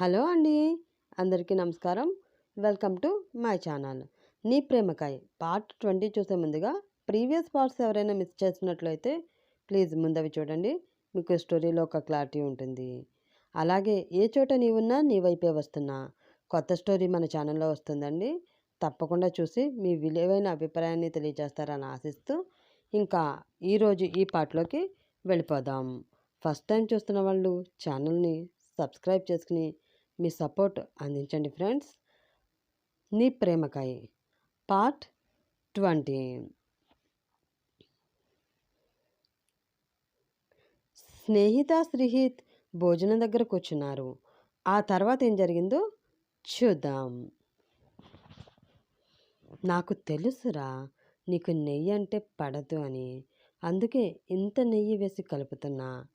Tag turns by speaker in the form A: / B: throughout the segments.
A: Hello అండి అందరికీ నమస్కారం. Welcome to my channel. నీ ప్రేమకాయ్ పార్ట్ ట్వంటీ చూసే ముందుగా ప్రీవియస్ పార్ట్స్ ఎవరైనా మిస్ చేసినట్లయితే ప్లీజ్ ముందవి చూడండి. మీకు స్టోరీలో ఒక క్లారిటీ ఉంటుంది. అలాగే ఏ చోట నీవున్నా నీ వైపే వస్తున్నా కొత్త స్టోరీ మన ఛానల్లో వస్తుందండి. తప్పకుండా చూసి మీ విలువైన అభిప్రాయాన్ని తెలియజేస్తారని ఆశిస్తూ ఇంకా ఈరోజు ఈ పాటలోకి వెళ్ళిపోదాం. ఫస్ట్ టైం చూస్తున్న వాళ్ళు ఛానల్ని సబ్స్క్రైబ్ చేసుకుని మీ సపోర్ట్ అందించండి ఫ్రెండ్స్. నీ ప్రేమకాయ. Part twenty. స్నేహిత శ్రీహిత్ భోజనం దగ్గర కూర్చున్నారు ఆ తర్వాత ఏం జరిగిందో చూద్దాం. నాకు తెలుసురా నీకు నెయ్యి అంటే పడదు అని. అందుకే ఇంత నెయ్యి వేసి కలుపుతున్నా.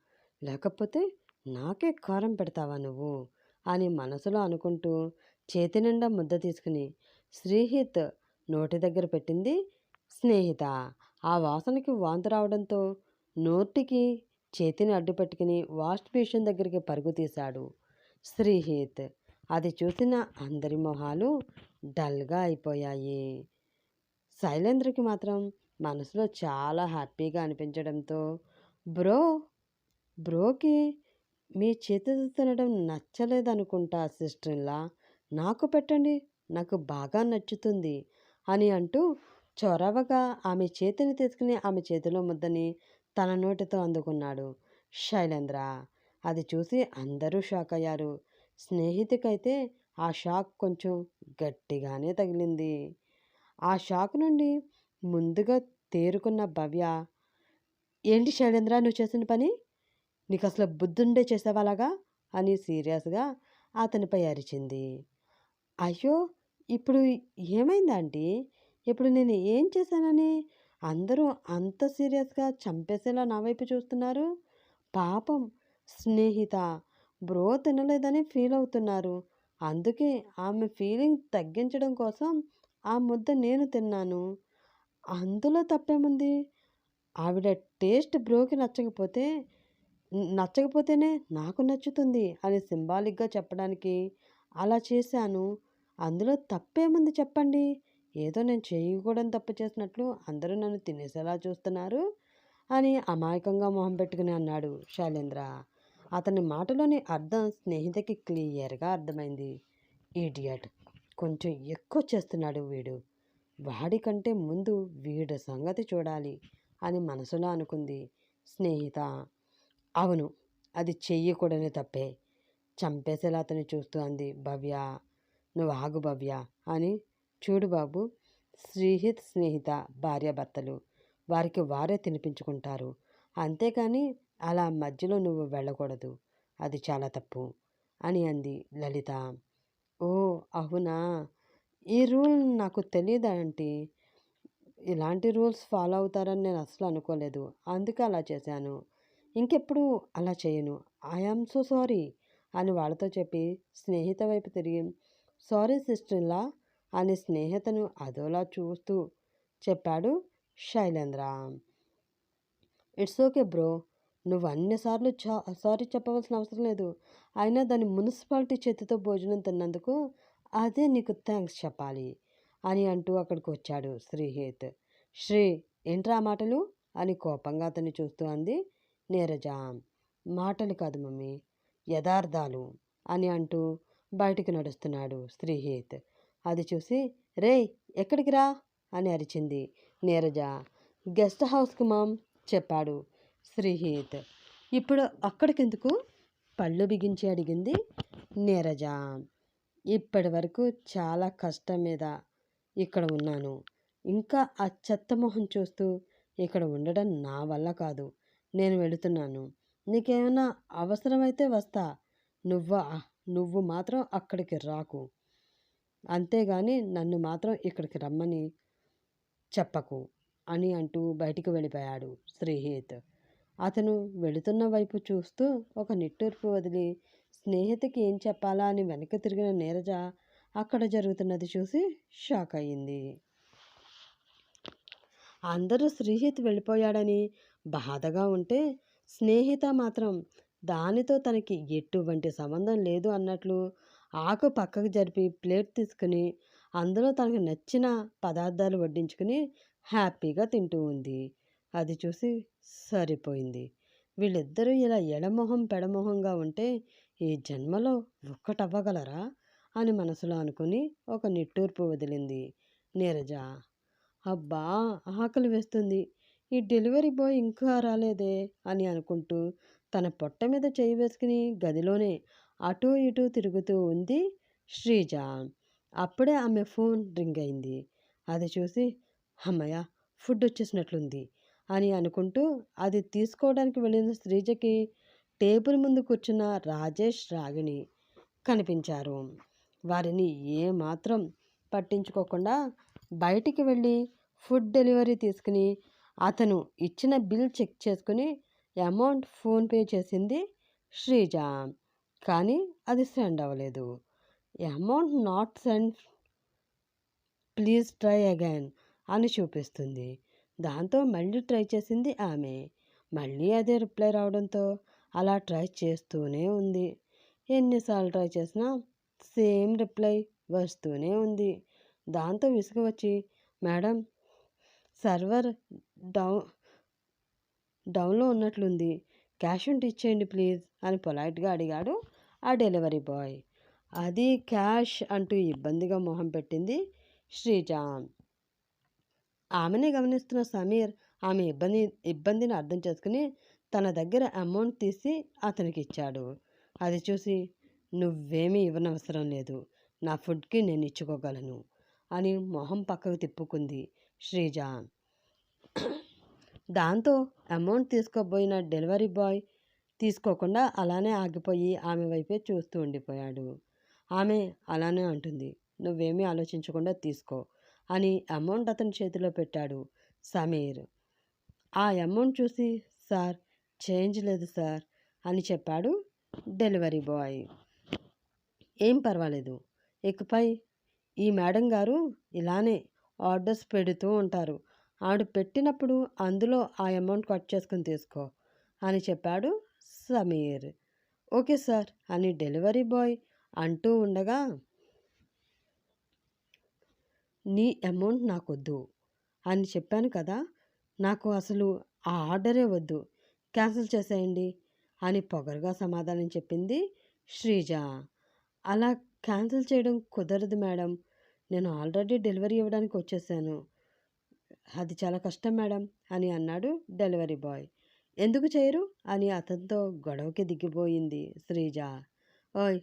A: లేకపోతే నాకే కారం పెడతావా నువ్వు? అని మనసులో అనుకుంటూ చేతి నిండా ముద్ద తీసుకుని శ్రీహిత్ నోటి దగ్గర పెట్టింది స్నేహిత ఆ వాసనకి వాంతి రావడంతో నోటికి చేతిని అడ్డు పెట్టుకుని వాష్ బేషన్ దగ్గరికి పరుగు తీశాడు శ్రీహిత్. అది చూసిన అందరి మొహాలు డల్గా అయిపోయాయి. శైలేంద్రకి మాత్రం మనసులో చాలా హ్యాపీగా అనిపించడంతో బ్రో బ్రోకి మీ చేతి తినడం నచ్చలేదనుకుంటా సిస్టర్లా నాకు పెట్టండి నాకు బాగా నచ్చుతుంది అని అంటూ చొరవగా ఆమె చేతిని తీసుకుని ఆమె చేతిలో ముద్దని తన నోటితో అందుకున్నాడు శైలేంద్ర. అది చూసి అందరూ షాక్ అయ్యారు స్నేహితుకైతే ఆ షాక్ కొంచెం గట్టిగానే తగిలింది. ఆ షాక్ నుండి ముందుగా తేరుకున్న భవ్య ఏంటి శైలేంద్ర నువ్వు చేసిన పని? నీకు అసలు బుద్ధుండే చేసేవాలాగా? అని సీరియస్గా అతనిపై అరిచింది. అయ్యో! ఇప్పుడు ఏమైందండి ఇప్పుడు నేను ఏం చేశానని? అందరూ అంత సీరియస్గా చంపేసేలా నా వైపు చూస్తున్నారు. పాపం స్నేహిత బ్రో తినలేదని ఫీల్ అవుతున్నారు అందుకే ఆమె ఫీలింగ్ తగ్గించడం కోసం ఆ ముద్ద నేను తిన్నాను. అందులో తప్పేముంది? ఆవిడ టేస్ట్ బ్రోకి నచ్చకపోతే నచ్చకపోతేనే నాకు నచ్చుతుంది అని సింబాలిక్గా చెప్పడానికి అలా చేశాను. అందులో తప్పేముంది చెప్పండి? ఏదో నేను చేయకూడని తప్పు చేసినట్లు అందరూ నన్ను తినేసేలా చూస్తున్నారు అని అమాయకంగా మొహం పెట్టుకుని అన్నాడు శైలేంద్ర. అతని మాటలోని అర్థం స్నేహితకి క్లియర్గా అర్థమైంది. ఈడియట్ కొంచెం ఎక్కువ చేస్తున్నాడు వీడు. వాడికంటే ముందు వీడు సంగతి చూడాలి అని మనసులో అనుకుంది స్నేహిత. అవును. అది చెయ్యకూడని తప్పే. చంపేసేలా అతని చూస్తూ అంది. భవ్య నువ్వు ఆగు భవ్య అని. చూడు బాబు శ్రీహిత్ స్నేహిత భార్యాభర్తలు వారికి వారే తినిపించుకుంటారు. అంతేకాని అలా మధ్యలో నువ్వు వెళ్ళకూడదు. అది చాలా తప్పు అని అంది లలిత. ఓ అవునా? ఈ రూల్ నాకు తెలియదా ఇలాంటి రూల్స్ ఫాలో అవుతారని నేను అసలు అనుకోలేదు. అందుకే అలా చేశాను. ఇంకెప్పుడు అలా చేయను. ఐఆమ్ సో సారీ అని వాళ్ళతో చెప్పి స్నేహిత వైపు తిరిగి సారీ సిస్టర్లా అని స్నేహితను అదోలా చూస్తూ చెప్పాడు శైలేంద్ర. It's okay bro. నువ్వు అన్నిసార్లు చా సారీ చెప్పవలసిన అవసరం లేదు. అయినా దాని మున్సిపాలిటీ చేతితో భోజనం తిన్నందుకు అదే నీకు థ్యాంక్స్ చెప్పాలి అని అంటూ అక్కడికి వచ్చాడు శ్రీహేత్. శ్రీ ఏంట్రా మాటలు? అని కోపంగా అతన్ని చూస్తూ అంది నీరజ. మాటలు కాదు మమ్మీ యథార్థాలు అని అంటూ బయటికి నడుస్తున్నాడు శ్రీహిత్. అది చూసి రే ఎక్కడికి రా? అని అరిచింది నీరజ. గెస్ట్ హౌస్కి మామ్ చెప్పాడు శ్రీహిత్. ఇప్పుడు అక్కడికెందుకు? పళ్ళు బిగించి అడిగింది నీరజ. ఇప్పటి వరకు చాలా కష్టం మీద ఇక్కడ ఉన్నాను. ఇంకా ఆ చెత్త మొహం చూస్తూ ఇక్కడ ఉండడం నా వల్ల కాదు. నేను వెళుతున్నాను. నీకేమైనా అవసరమైతే వస్తా. నువ్వు? నువ్వు మాత్రం అక్కడికి రాకు. అంతేగాని నన్ను మాత్రం ఇక్కడికి రమ్మని చెప్పకు అని అంటూ బయటికి వెళ్ళిపోయాడు శ్రీహిత్. అతను వెళుతున్న వైపు చూస్తూ ఒక నిట్టూర్పు వదిలి స్నేహితుకి ఏం చెప్పాలా అని వెనక్కి తిరిగిన నీరజ అక్కడ జరుగుతున్నది చూసి షాక్ అయ్యింది. అందరూ శ్రీహిత్ వెళ్ళిపోయాడని బాధగా ఉంటే స్నేహిత మాత్రం దానితో తనకి ఎటువంటి సంబంధం లేదు అన్నట్లు ఆకు పక్కకు జరిపి ప్లేట్ తీసుకుని అందులో తనకు నచ్చిన పదార్థాలు వడ్డించుకుని హ్యాపీగా తింటూ ఉంది. అది చూసి సరిపోయింది. వీళ్ళిద్దరూ ఇలా ఎడమొహం పెడమొహంగా ఉంటే ఈ జన్మలో ఒక్కటవ్వగలరా అని మనసులో అనుకుని ఒక నిట్టూర్పు వదిలింది నీరజ. అబ్బా! ఆకలి వేస్తుంది. ఈ డెలివరీ బాయ్ ఇంకా రాలేదే అని అనుకుంటూ తన పొట్ట మీద చేయి వేసుకుని గదిలోనే అటూ ఇటూ తిరుగుతూ ఉంది శ్రీజ. అప్పుడే ఆమె ఫోన్ రింగ్ అయింది. అది చూసి అమ్మయ్య ఫుడ్ వచ్చేసినట్లుంది అని అనుకుంటూ అది తీసుకోవడానికి వెళ్ళిన శ్రీజకి టేబుల్ ముందు కూర్చున్న రాజేష్ రాగిణి కనిపించారు. వారిని ఏమాత్రం పట్టించుకోకుండా బయటికి వెళ్ళి ఫుడ్ డెలివరీ తీసుకుని అతను ఇచ్చిన బిల్ చెక్ చేసుకుని అమౌంట్ ఫోన్పే చేసింది శ్రీజ. కానీ అది సెండ్ అవ్వలేదు. Amount not send. Please try again అని చూపిస్తుంది. దాంతో మళ్ళీ ట్రై చేసింది ఆమె. మళ్ళీ అదే రిప్లై రావడంతో అలా ట్రై చేస్తూనే ఉంది. ఎన్నిసార్లు ట్రై చేసినా సేమ్ రిప్లై వస్తూనే ఉంది. దాంతో విసుగు వచ్చి మేడం సర్వర్ డౌన్ డౌన్లో ఉన్నట్లుంది. క్యాష్ ఉంటే ఇచ్చేయండి ప్లీజ్ అని పొలైట్గా అడిగాడు ఆ డెలివరీ బాయ్. అది క్యాష్ అంటూ ఇబ్బందిగా మొహం పెట్టింది శ్రీజాన్. ఆమెనే గమనిస్తున్న సమీర్ ఆమె ఇబ్బంది ఇబ్బందిని అర్థం చేసుకుని తన దగ్గర అమౌంట్ తీసి అతనికి ఇచ్చాడు అది చూసి నువ్వేమీ ఇవ్వనవసరం లేదు. నా ఫుడ్కి నేను ఇచ్చుకోగలను. అని మొహం పక్కకు తిప్పుకుంది శ్రీజ. దాంతో అమౌంట్ తీసుకోబోయిన డెలివరీ బాయ్ తీసుకోకుండా అలానే ఆగిపోయి ఆమె వైపే చూస్తూ ఉండిపోయాడు. ఆమె అలానే అంటుంది నువ్వేమీ ఆలోచించకుండా తీసుకో అని అమౌంట్ అతని చేతిలో పెట్టాడు సమీర్. ఆ అమౌంట్ చూసి సార్ చేంజ్ లేదు సార్ అని చెప్పాడు డెలివరీ బాయ్. ఏం పర్వాలేదు ఇకపై ఈ మేడం గారు ఇలానే ఆర్డర్స్ పెడుతూ ఉంటారు. ఆవిడ పెట్టినప్పుడు అందులో ఆ అమౌంట్ కట్ చేసుకుని తీసుకో అని చెప్పాడు సమీర్. ఓకే సార్ అని డెలివరీ బాయ్ అంటూ ఉండగా నీ అమౌంట్ నాకు వద్దు అని చెప్పాను కదా నాకు అసలు ఆ ఆర్డరే వద్దు క్యాన్సిల్ చేసేయండి అని పొగరుగా సమాధానం చెప్పింది శ్రీజ. అలా క్యాన్సిల్ చేయడం కుదరదు మేడం. నేను ఆల్రెడీ డెలివరీ ఇవ్వడానికి వచ్చేసాను. అది చాలా కష్టం మేడం అని అన్నాడు డెలివరీ బాయ్. ఎందుకు చేయరు? అని అతనితో గొడవకి దిగిపోయింది శ్రీజ. ఓయ్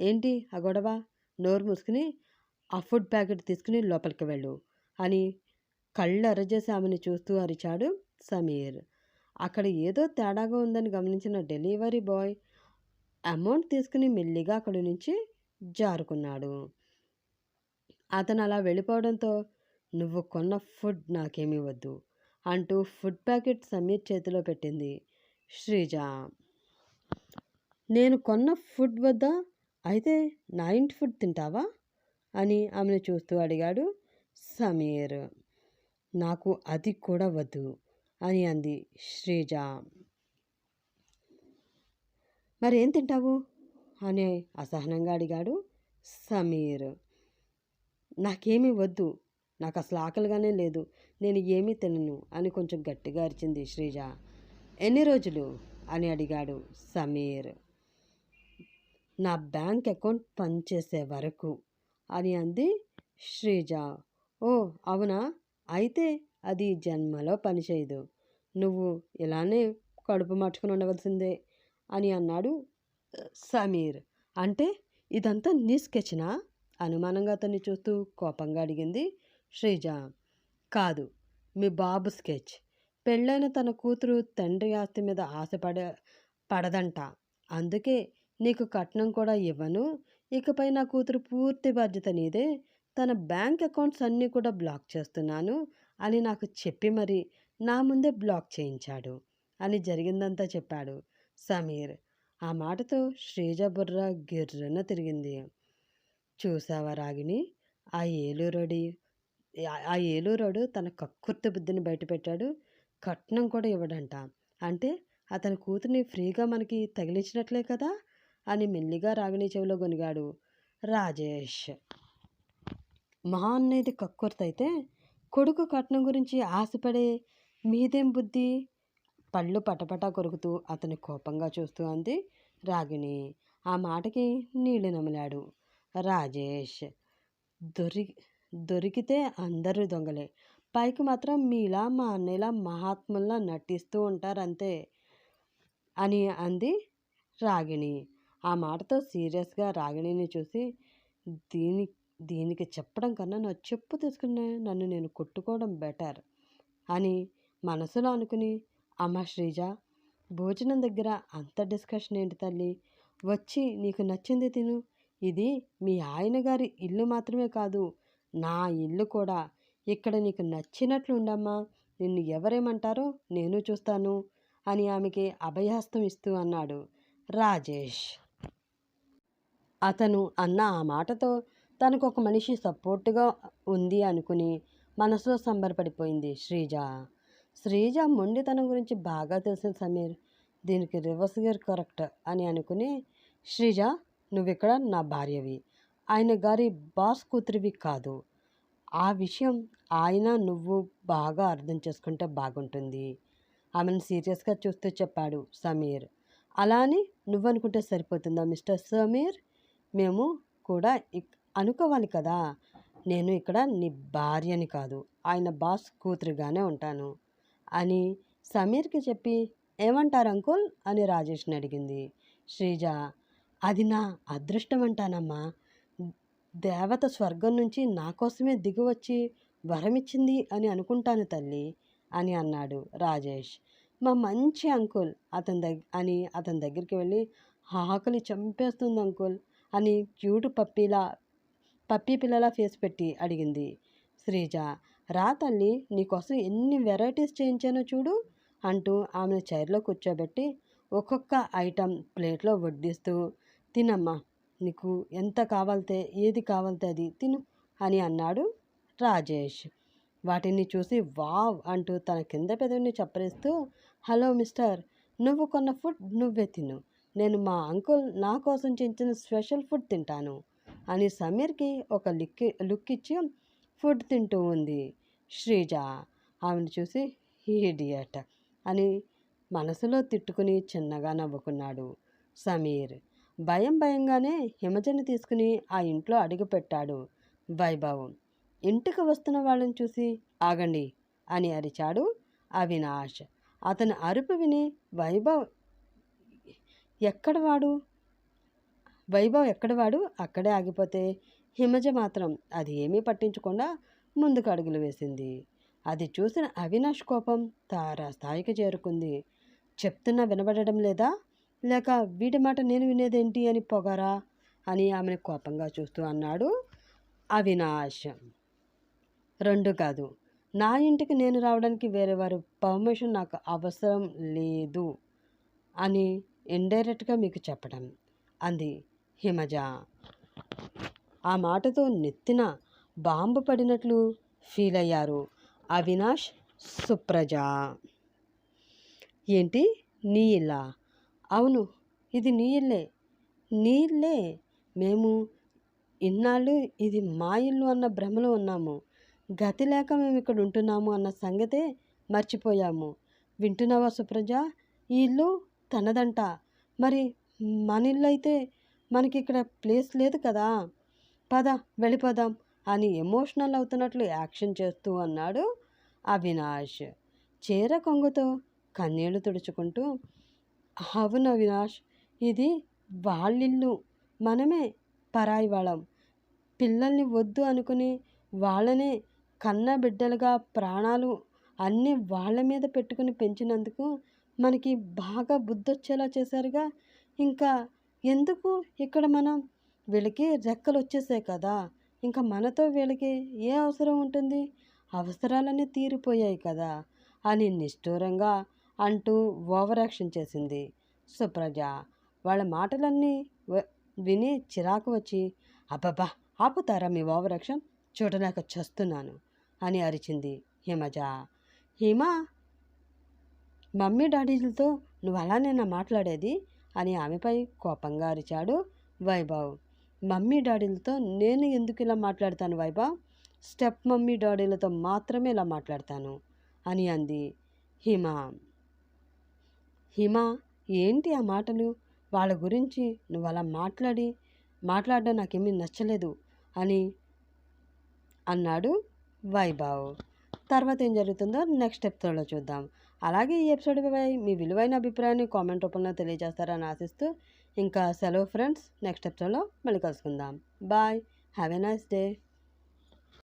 A: ఏంటి ఆ గొడవ? నోరు మూసుకుని ఆ ఫుడ్ ప్యాకెట్ తీసుకుని లోపలికి వెళ్ళు అని కళ్ళు ఎర్రజేసి ఆమెను చూస్తూ అరిచాడు సమీర్. అక్కడ ఏదో తేడాగా ఉందని గమనించిన డెలివరీ బాయ్ అమౌంట్ తీసుకుని మెల్లిగా అక్కడి నుంచి జారుకున్నాడు. అతను అలా వెళ్ళిపోవడంతో నువ్వు కొన్న ఫుడ్ నాకేమీ వద్దు అంటూ ఫుడ్ ప్యాకెట్ సమీర్ చేతిలో పెట్టింది. శ్రీజ నేను కొన్న ఫుడ్ వద్ద? అయితే నా ఇంటి ఫుడ్ తింటావా? అని ఆమెను చూస్తూ అడిగాడు సమీర్. నాకు అది కూడా వద్దు అని అంది శ్రీజ. మరేం తింటావు? అని అసహనంగా అడిగాడు సమీర్. నాకేమీ వద్దు. నాకు అసలు ఆకలిగానే లేదు. నేను ఏమీ తినను అని కొంచెం గట్టిగా అరిచింది శ్రీజ. ఎన్ని రోజులు? అని అడిగాడు సమీర్. నా బ్యాంక్ అకౌంట్ పనిచేసే వరకు అని అంది శ్రీజ. ఓ అవునా? అయితే అది జన్మలో పనిచేయదు. నువ్వు ఇలానే కడుపు మార్చుకుని ఉండవలసిందే అని అన్నాడు సమీర్. అంటే ఇదంతా నీ స్కెచ్నా? అనుమానంగా అతన్ని చూస్తూ కోపంగా అడిగింది శ్రీజ. కాదు మీ బాబు స్కెచ్. పెళ్ళైన తన కూతురు తండ్రి ఆస్తి మీద ఆశపడ పడదంట. అందుకే నీకు కట్నం కూడా ఇవ్వను. ఇకపై నా కూతురు పూర్తి బాధ్యత నీదే. తన బ్యాంక్ అకౌంట్స్ అన్నీ కూడా బ్లాక్ చేస్తున్నాను అని నాకు చెప్పి మరి నా ముందే బ్లాక్ చేయించాడు అని జరిగిందంతా చెప్పాడు సమీర్. ఆ మాటతో శ్రీజ బుర్ర గిర్రన తిరిగింది. చూసావా రాగిని ఆ ఏలూరుడి ఆ ఏలూరోడు తన కక్కుర్తి బుద్ధిని బయటపెట్టాడు. కట్నం కూడా ఇవ్వడంట. అంటే అతని కూతుర్ని ఫ్రీగా మనకి తగిలించినట్లే కదా? అని మెల్లిగా రాగిణి చెవిలో గొనిగాడు రాజేష్! మహా అనేది కక్కుర్తయితే కొడుకు కట్నం గురించి ఆశపడే మీదేం బుద్ధి? పళ్ళు పటపటా కొరుకుతూ అతని కోపంగా చూస్తూ అంది రాగిణి. ఆ మాటకి నీళ్ళు నమిలాడు. రాజేష్! దొరి దొరికితే అందరూ దొంగలే. పైకి మాత్రం మీలా మా అన్నయ్యలా మహాత్ముల్లా నటిస్తూ ఉంటారంతే అని అంది రాగిణి. ఆ మాటతో సీరియస్గా రాగిణిని చూసి దీని దీనికి చెప్పడం కన్నా నా చెప్పు తీసుకున్న నన్ను నేను కొట్టుకోవడం బెటర్ అని మనసులో అనుకుని అమ్మ శ్రీజ భోజనం దగ్గర అంత డిస్కషన్ ఏంటి తల్లి? వచ్చి నీకు నచ్చింది తిను. ఇది మీ ఆయన గారి ఇల్లు మాత్రమే కాదు నా ఇల్లు కూడా. ఇక్కడ నీకు నచ్చినట్లు ఉండమ్మా. నిన్ను ఎవరేమంటారో నేను చూస్తాను అని ఆమెకి అభయహస్తం ఇస్తూ అన్నాడు రాజేష్. అతను అన్న ఆ మాటతో తనకు ఒక మనిషి సపోర్టుగా ఉంది అనుకుని మనసులో సంబరపడిపోయింది శ్రీజ. శ్రీజ మొండితనం గురించి బాగా తెలిసిన సమీర్. దీనికి రివర్స్ గేర్ కరెక్ట్ అని అనుకుని శ్రీజ నువ్విక్కడ నా భార్యవి. ఆయన గారి బాస్ కూతురివి కాదు. ఆ విషయం ఆయన నువ్వు బాగా అర్థం చేసుకుంటే బాగుంటుంది. ఆమెను సీరియస్గా చూస్తూ చెప్పాడు సమీర్. అలా అని నువ్వనుకుంటే సరిపోతుందా మిస్టర్ సమీర్? మేము కూడా అనుకోవాలి కదా. నేను ఇక్కడ నీ భార్యని కాదు. ఆయన బాస్ కూతురుగానే ఉంటాను. అని సమీర్కి చెప్పి ఏమంటారు అంకుల్? అని రాజేష్ని అడిగింది. శ్రీజ అది నా అదృష్టం అంటానమ్మా దేవత స్వర్గం నుంచి నా కోసమే దిగివచ్చి వరమిచ్చింది అని అనుకుంటాను తల్లి అని అన్నాడు రాజేష్. మా మంచి అంకుల్ అతని దగ్గ అని అతని దగ్గరికి వెళ్ళి ఆకలి చంపేస్తుంది అంకుల్ అని క్యూట్ పప్పీలా పప్పీ పిల్లల ఫేస్ పెట్టి అడిగింది శ్రీజ. రా తల్లి నీకోసం ఎన్ని వెరైటీస్ చేయించానో చూడు అంటూ ఆమెను చైర్లో కూర్చోబెట్టి ఒక్కొక్క ఐటెం ప్లేట్లో వడ్డిస్తూ తినమ్మా నీకు ఎంత కావాలితే ఏది కావాలితే అది తిను అని అన్నాడు రాజేష్. వాటిని చూసి వావ్ అంటూ తన కింద పెదవిని చప్పరిస్తూ హలో మిస్టర్ నువ్వు కొన్న ఫుడ్ నువ్వే తిను. నేను మా అంకుల్ నా కోసం చేయించిన స్పెషల్ ఫుడ్ తింటాను అని సమీర్కి ఒక లిక్ లుక్ ఇచ్చి ఫుడ్ తింటూ ఉంది. శ్రీజ ఆమెను చూసి ఇడియట్ అని మనసులో తిట్టుకుని చిన్నగా నవ్వుకున్నాడు సమీర్. భయం భయంగానే హిమజని తీసుకుని ఆ ఇంట్లో అడుగుపెట్టాడు వైభవ్. ఇంటికి వస్తున్న వాళ్ళని చూసి ఆగండి అని అరిచాడు అవినాష్. అతని అరుపు విని వైభవ్ ఎక్కడ వాడు వైభవ్ ఎక్కడ వాడు అక్కడే ఆగిపోతే హిమజ మాత్రం అది ఏమీ పట్టించకుండా ముందుకు అడుగులు వేసింది. అది చూసిన అవినాష్ కోపం తారా స్థాయికి చేరుకుంది. చెప్తున్నా వినబడడం లేదా? లేక వీడి మాట నేను వినేదేంటి అని పొగరా? అని ఆమెను కోపంగా చూస్తూ అన్నాడు అవినాష్. రెండు కాదు. నా ఇంటికి నేను రావడానికి వేరే వారి పర్మిషన్ నాకు అవసరం లేదు అని ఇండైరెక్ట్గా మీకు చెప్పడం అంది హిమజ. ఆ మాటతో నెత్తిన బాంబు పడినట్లు ఫీల్ అయ్యారు అవినాష్ సుప్రజ. ఏంటి? నీ ఇల్లా? అవును ఇది నీ ఇల్లే. నీ ఇల్లే. మేము ఇన్నాళ్ళు ఇది మా ఇల్లు అన్న భ్రమలో ఉన్నాము. గతి లేక మేము ఇక్కడ ఉంటున్నాము అన్న సంగతే మర్చిపోయాము. వింటున్నావా సుప్రజ? ఈ ఇల్లు తనదంట. మరి మన ఇల్లు అయితే మనకి ఇక్కడ ప్లేస్ లేదు కదా? పద వెళ్ళిపోదాం అని ఎమోషనల్ అవుతున్నట్లు యాక్షన్ చేస్తూ అన్నాడు అవినాష్. చీర కొంగుతో కన్నీళ్ళు తుడుచుకుంటూ అవును అవినాష్ ఇది వాళ్ళిల్లు. మనమే పరాయి వాళ్ళం. పిల్లల్ని వద్దు అనుకుని వాళ్ళనే కన్న బిడ్డలుగా ప్రాణాలు అన్నీ వాళ్ళ మీద పెట్టుకుని పెంచినందుకు మనకి బాగా బుద్ధొచ్చేలా చేశారుగా. ఇంకా ఎందుకు ఇక్కడ మనం వీళ్ళకి రెక్కలు వచ్చేసాయి కదా! ఇంకా మనతో వీళ్ళకి ఏ అవసరం ఉంటుంది? అవసరాలన్నీ తీరిపోయాయి కదా! అని నిష్ఠూరంగా అంటూ ఓవర్ యాక్షన్ చేసింది సుప్రజ. వాళ్ళ మాటలన్నీ విని చిరాకు వచ్చి అబ్బబ్బా! ఆపుతారా మీ ఓవర్ యాక్షన్ చూడలేక చస్తున్నాను అని అరిచింది హిమజ. హిమ! మమ్మీ డాడీలతో నువ్వు అలానేనా మాట్లాడేది? అని ఆమెపై కోపంగా అరిచాడు వైభవ్. మమ్మీ డాడీలతో నేను ఎందుకు ఇలా మాట్లాడతాను వైభా? స్టెప్ మమ్మీ డాడీలతో మాత్రమే ఇలా మాట్లాడతాను అని అంది హిమ. హిమ ఏంటి ఆ మాటలు? వాళ్ళ గురించి నువ్వు అలా మాట్లాడి మాట్లాడడం నాకేమీ నచ్చలేదు అని అన్నాడు వైభావ్. తర్వాత ఏం జరుగుతుందో నెక్స్ట్ ఎపిసోడ్లో చూద్దాం. అలాగే ఈ ఎపిసోడ్ మీ విలువైన అభిప్రాయాన్ని కామెంట్ రూపంలో తెలియజేస్తారని ఆశిస్తూ ఇంకా సెలవు ఫ్రెండ్స్ నెక్స్ట్ ఎపిసోడ్లో మళ్ళీ కలుసుకుందాం. Bye. Have a nice day.